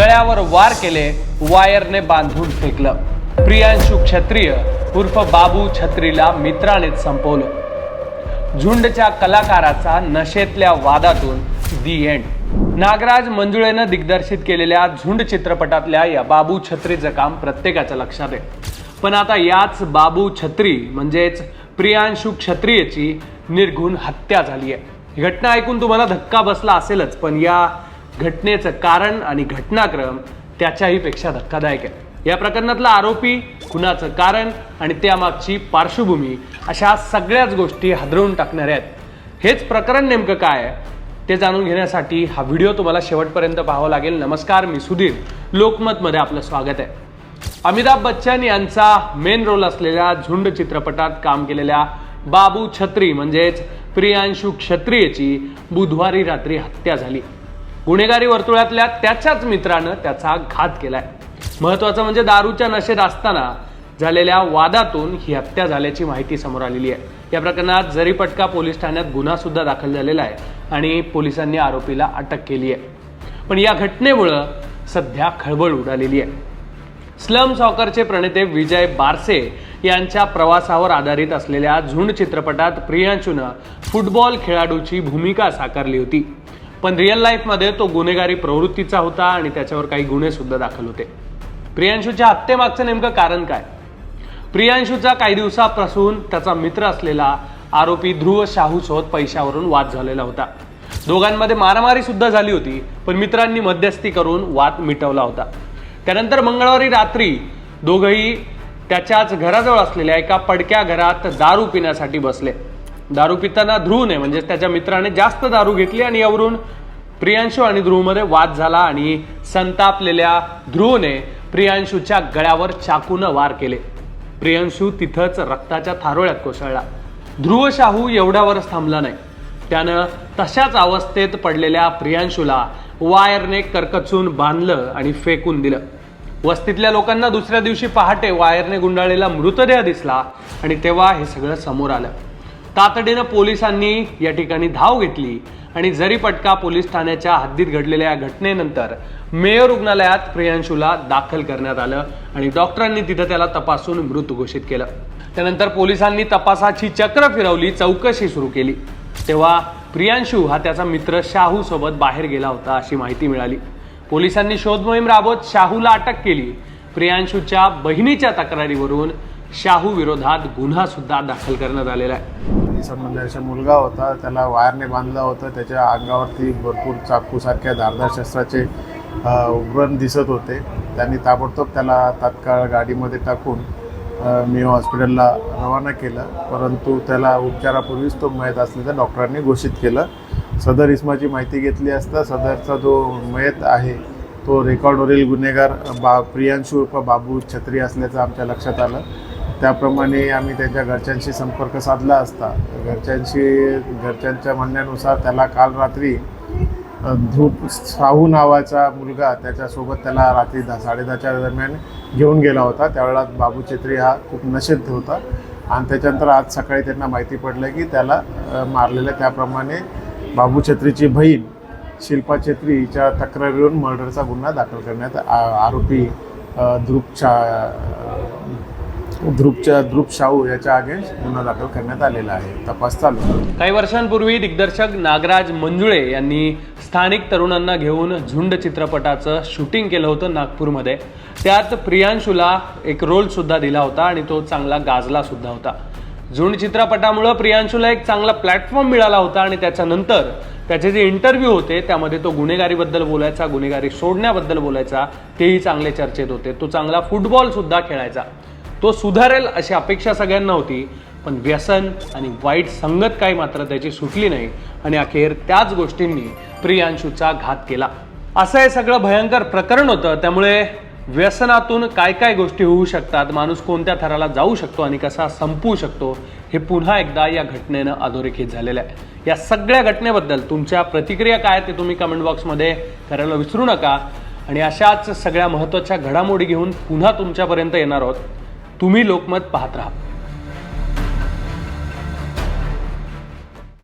गळ्यावर वार केले वायरने बांधून फेकलं. प्रियांशु क्षत्रिय उर्फ बाबू छत्रीला मित्रानेच संपवलं. झुंडच्या कलाकाराचा नशेतल्या वादातून दी एंड नागराज मंजुळेनं दिग्दर्शित केलेल्या झुंड चित्रपटातल्या या बाबू छत्रीचं काम प्रत्येकाच्या लक्षात आहे. पण आता याच बाबू छत्री म्हणजेच प्रियांशु क्षत्रियची निर्घुण हत्या झाली आहे ही घटना ऐकून तुम्हाला धक्का बसला असेलच पण या घटनेचं कारण आणि घटनाक्रम त्याच्याही पेक्षा धक्कादायक आहे. या प्रकरणातला आरोपी खुनाचं कारण आणि त्यामागची पार्श्वभूमी अशा सगळ्याच गोष्टी हादरवून टाकणाऱ्या आहेत. हेच प्रकरण नेमकं काय आहे ते जाणून घेण्यासाठी हा व्हिडिओ तुम्हाला शेवटपर्यंत पाहावा लागेल. नमस्कार मी सुधीर. लोकमतमध्ये आपलं स्वागत आहे. अमिताभ बच्चन यांचा मेन रोल असलेल्या झुंड चित्रपटात काम केलेल्या बाबू छत्री म्हणजेच प्रियांशु क्षत्रियची बुधवारी रात्री हत्या झाली. गुन्हेगारी वर्तुळातल्या त्याच्याच मित्रानं त्याचा घात केलाय. महत्वाचं म्हणजे दारूच्या नशेत असताना झालेल्या वादातून ही हत्या झाल्याची माहिती समोर आलेली आहे. या प्रकरणात जरीपटका पोलीस ठाण्यात गुन्हा सुद्धा दाखल झालेला आहे आणि पोलिसांनी आरोपीला अटक केली आहे. पण या घटनेमुळं सध्या खळबळ उडालेली आहे. स्लम सॉकरचे प्रणेते विजय बारसे यांच्या प्रवासावर आधारित असलेल्या झुंड चित्रपटात प्रियांशूनं फुटबॉल खेळाडूची भूमिका साकारली होती. पण रिअल लाईफमध्ये तो गुन्हेगारी प्रवृत्तीचा होता आणि त्याच्यावर काही गुन्हे सुद्धा दाखल होते. प्रियांशूच्या हत्येमागचं नेमकं कारण काय? प्रियांशूचा काही दिवसापासून त्याचा मित्र असलेला आरोपी ध्रुव शाहूसोबत पैशावरून वाद झालेला होता. दोघांमध्ये मारामारी सुद्धा झाली होती पण मित्रांनी मध्यस्थी करून वाद मिटवला होता. त्यानंतर मंगळवारी रात्री दोघंही त्याच्याच घराजवळ असलेल्या एका पडक्या घरात दारू पिण्यासाठी बसले. दारू पिताना ध्रुवने म्हणजे त्याच्या मित्राने जास्त दारू घेतली आणि यावरून प्रियांशू आणि ध्रुवमध्ये वाद झाला आणि संतापलेल्या ध्रुवने प्रियांशूच्या गळ्यावर चाकूनं वार केले. प्रियांशू तिथंच रक्ताच्या थारोळ्यात कोसळला. ध्रुव शाहू एवढ्यावरच थांबला नाही. त्यानं तशाच अवस्थेत पडलेल्या प्रियांशूला वायरने करकचून बांधलं आणि फेकून दिलं. वस्तीतल्या लोकांना दुसऱ्या दिवशी पहाटे वायरने गुंडाळलेला मृतदेह दिसला आणि तेव्हा हे सगळं समोर आलं. तातडीनं पोलिसांनी या ठिकाणी धाव घेतली आणि जरीपटका पोलीस ठाण्याच्या हद्दीत घडलेल्या या घटनेनंतर मेयर रुग्णालयात प्रियांशूला दाखल करण्यात आलं आणि डॉक्टरांनी तिथं त्याला तपासून मृत घोषित केलं. त्यानंतर पोलिसांनी तपासाची चक्र फिरवली चौकशी सुरू केली. तेव्हा प्रियांशू हा त्याचा मित्र शाहू सोबत बाहेर गेला होता अशी माहिती मिळाली. पोलिसांनी शोध मोहीम राबवत शाहूला अटक केली. प्रियांशूच्या बहिणीच्या तक्रारीवरून शाहू विरोधात गुन्हा सुद्धा दाखल करण्यात आलेला आहे. संबंधाचा मुलगा होता त्याला वायरने बांधलं होतं त्याच्या अंगावरती भरपूर चाकूसारख्या धारदार शस्त्राचे व्रण उग्रण दिसत होते. त्यांनी ताबडतोब त्याला तात्काळ गाडीमध्ये टाकून मी हॉस्पिटलला रवाना केलं. परंतु त्याला उपचारापूर्वीच तो मयत असल्याचं डॉक्टरांनी घोषित केलं. सदर इस्माची माहिती घेतली असता सदरचा जो मयत आहे तो रेकॉर्डवरील गुन्हेगार बा प्रियांशू उर्फ बाबू छत्री असल्याचं आमच्या लक्षात आलं. त्याप्रमाणे आम्ही त्यांच्या घरच्यांशी संपर्क साधला असता. घरच्यांशी घरच्यांच्या म्हणण्यानुसार त्याला काल रात्री ध्रुप साहू नावाचा मुलगा त्याच्यासोबत त्याला रात्री दहा साडेदहाच्या दरम्यान घेऊन गेला होता. त्यावेळेला बाबू छत्री हा खूप नशेत होता. आणि त्याच्यानंतर आज सकाळी त्यांना माहिती पडलं की त्याला मारलेलं. त्याप्रमाणे बाबू छत्रीची बहीण शिल्पा छेत्री हिच्या तक्रारीवरून मर्डरचा गुन्हा दाखल करण्यात आ- आरोपी ध्रुपच्या ध्रुपच्या ध्रुप शाहू याच्या अगेन्स्ट गुन्हा दाखल करण्यात आलेला आहे. तपास चालू. काही वर्षांपूर्वी दिग्दर्शक नागराज मंजुळे यांनी स्थानिक तरुणांना घेऊन झुंड चित्रपटाचं शूटिंग केलं होतं नागपूरमध्ये. त्यात प्रियांशूला एक रोल सुद्धा दिला होता आणि तो चांगला गाजला सुद्धा होता. झुंड चित्रपटामुळं प्रियांशूला एक चांगला प्लॅटफॉर्म मिळाला होता आणि त्याच्यानंतर त्याचे जे इंटरव्ह्यू होते त्यामध्ये तो गुन्हेगारीबद्दल बोलायचा गुन्हेगारी सोडण्याबद्दल बोलायचा तेही चांगले चर्चेत होते. तो चांगला फुटबॉल सुद्धा खेळायचा. तो सुधारेल अशी अपेक्षा सगळ्यांना होती पण व्यसन आणि वाईट संगत काही मात्र त्याची सुटली नाही आणि अखेर त्याच गोष्टींनी प्रियांशूचा घात केला. असं हे सगळं भयंकर प्रकरण होतं त्यामुळे व्यसनातून काय काय गोष्टी होऊ शकतात माणूस कोणत्या थराला जाऊ शकतो आणि कसा संपवू शकतो हे पुन्हा एकदा या घटनेनं अधोरेखित झालेलं आहे. या सगळ्या घटनेबद्दल तुमच्या प्रतिक्रिया काय ते तुम्ही कमेंट बॉक्समध्ये करायला विसरू नका. आणि अशाच सगळ्या महत्त्वाच्या घडामोडी घेऊन पुन्हा तुमच्यापर्यंत येणार आहोत. तुम्ही लोकमत पाहत राहा.